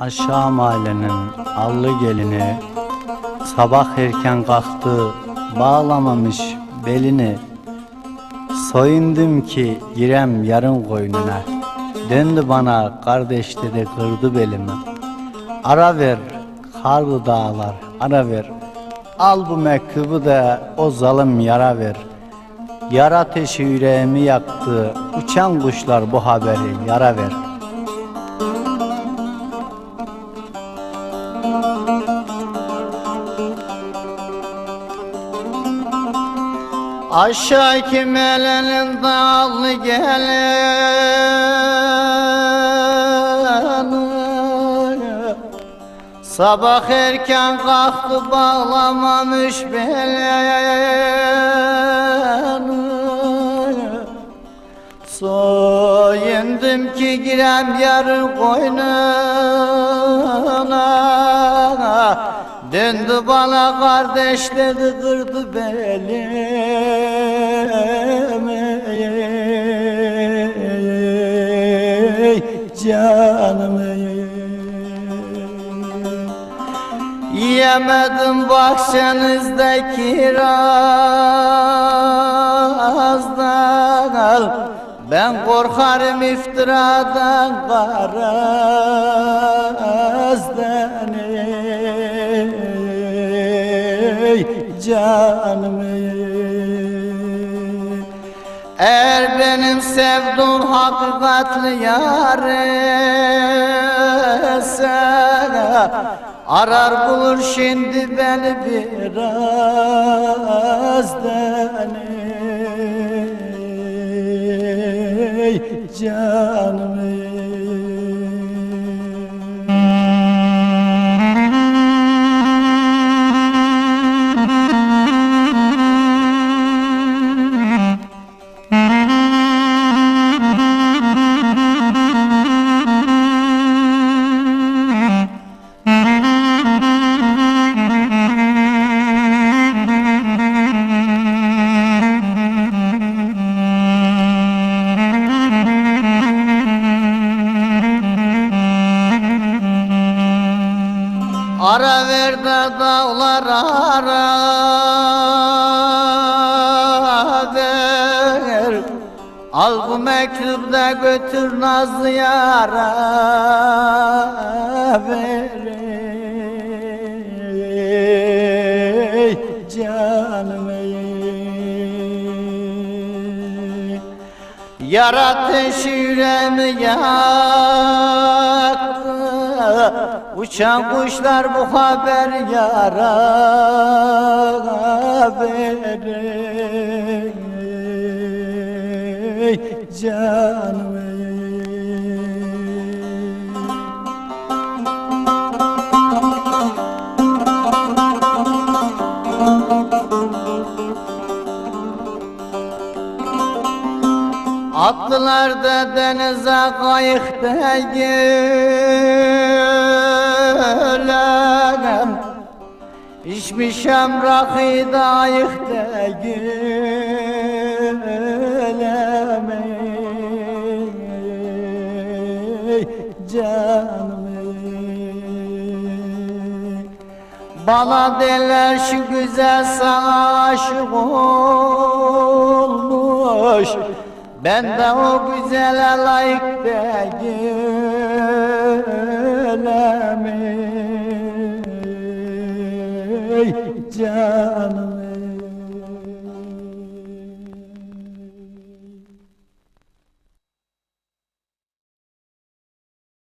Aşağı mahallenin allı gelini Sabah erken kalktı bağlamamış belini. Soyundum ki girem yarın koynuna. Döndü bana kardeş dedi kırdı belimi. Ara ver karlı dağlar ara ver. Al bu mektubu da o zalim yara ver Yara ateşi yüreğimi yaktı. Uçan kuşlar bu haberi yara ver Aşağı kimelenin dağlı gelen Sabah erken kalktı bağlamamış beleni girem yarın koynuna Döndü bana kardeş dedi kırdı belimi. Canımı Yemedim bahçenizde kirazdan Ben korkarım iftiradan karazdan ey canım. Eğer benim sevduğum hakikatli yâre sana Arar bulur şimdi beni birazdan ey canım Ara ver de dağlar ara. Ver. Al bu mektupta götür Nazlı yara. Ver. Canım ey Yar ateşi yüreğimi yaktı Uçan kuşlar bu haber yara verin Canım ey. Attılar da denize kayıkta gülem İçmişem rakıyı da ayıkta gülem ey Canım. Bana derler şu güzel sana aşık olmuş Ben de o güzele layık değilim Canım.